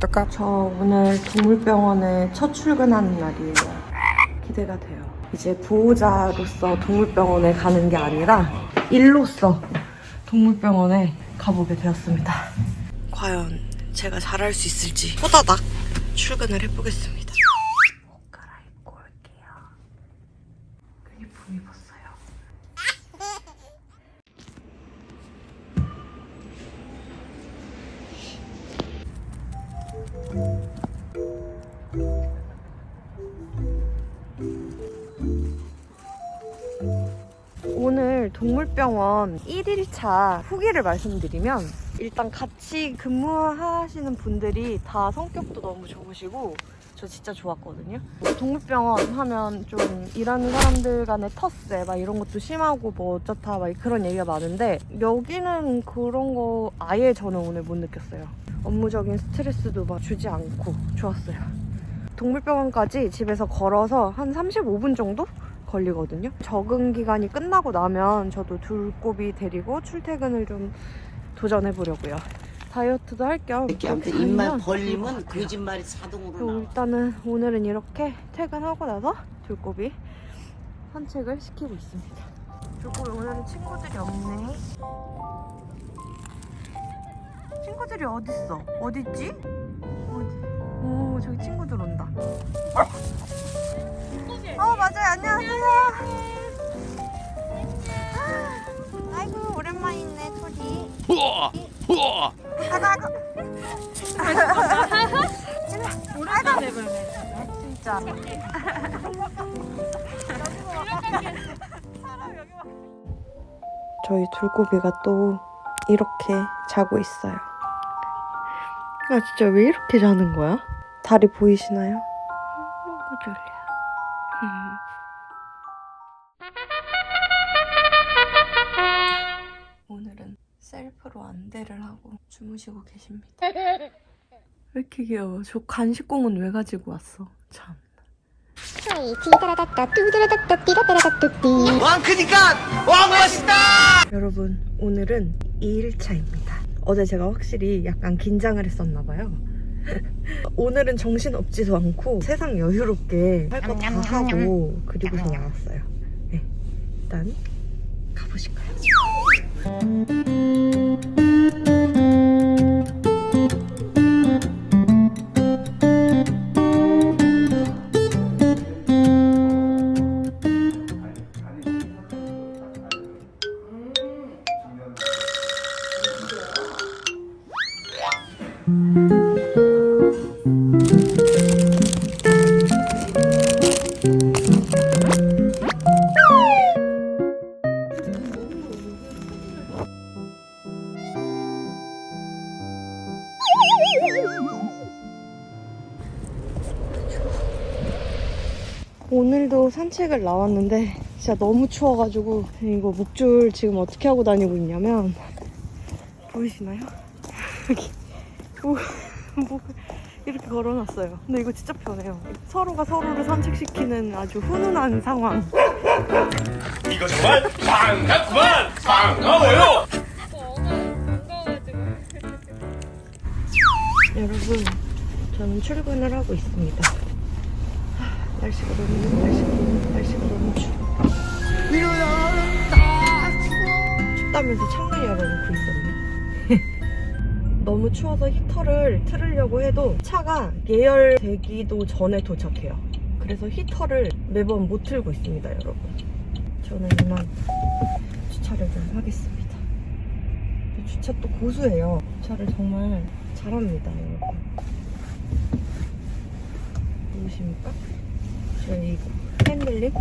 똑똑. 저 오늘 동물병원에 첫 출근하는 날이에요. 기대가 돼요. 이제 보호자로서 동물병원에 가는 게 아니라 일로서 동물병원에 가보게 되었습니다. 과연 제가 잘할 수 있을지 호다닥 출근을 해보겠습니다. 동물병원 1일차 후기를 말씀드리면 일단 같이 근무하시는 분들이 다 성격도 너무 좋으시고 저 진짜 좋았거든요. 동물병원 하면 좀 일하는 사람들 간의 텃세 막 이런 것도 심하고 뭐 어쩌다 막 그런 얘기가 많은데 여기는 그런 거 아예 저는 오늘 못 느꼈어요. 업무적인 스트레스도 막 주지 않고 좋았어요. 동물병원까지 집에서 걸어서 한 35분 정도 걸리거든요. 적응 기간이 끝나고 나면 저도 둘꼬비 데리고 출퇴근을 좀 도전해 보려고요. 다이어트도 할겸 이렇게 여기 입만 벌리면. 거짓말이 자동으로 나와. 일단은 오늘은 이렇게 퇴근하고 나서 둘꼬비 산책을 시키고 있습니다. 둘꼬비 오늘은 친구들이 없네. 친구들이 어딨어? 어딨지? 어디? 오 저기 친구들 온다. 어 맞아요 안녕하세요. 아이고 오랜만이네 토리. 가자 가자. 오랜만에 진짜. 저희 둘꼬비가 또 이렇게 자고 있어요. 아 진짜 왜 이렇게 자는 거야? 다리 보이시나요? 너무 졸려. 오늘은 셀프로 안대를 하고 주무시고 계십니다. 왜 이렇게 귀여워? 저 간식공은 왜 가지고 왔어? 참. 왕 크니까 왕 멋있다. 여러분 오늘은 2일차입니다 어제 제가 확실히 약간 긴장을 했었나 봐요 오늘은 정신 없지도 않고 세상 여유롭게 할 거 다 하고 그리고 그냥 왔어요 네, 일단 가보실까요? 오늘도 산책을 나왔는데 진짜 너무 추워가지고 이거 목줄 지금 어떻게 하고 다니고 있냐면 보이시나요? 여기 목, 목 이렇게 걸어놨어요. 근데 이거 진짜 편해요. 서로가 서로를 산책시키는 아주 훈훈한 상황. 이거 정말 반갑구만 반가워요 여러분, 저는 출근을 하고 있습니다. 하, 날씨가 너무, 날씨가 날씨가 너무 추워. 춥다면서 창문 열어놓고 있었네. 너무 추워서 히터를 틀으려고 해도 차가 예열되기도 전에 도착해요. 그래서 히터를 매번 못 틀고 있습니다, 여러분. 저는 이만 주차를 좀 하겠습니다. 주차 또 고수해요. 주차를 정말 잘합니다, 여러분. 보이십니까? 저희 핸들링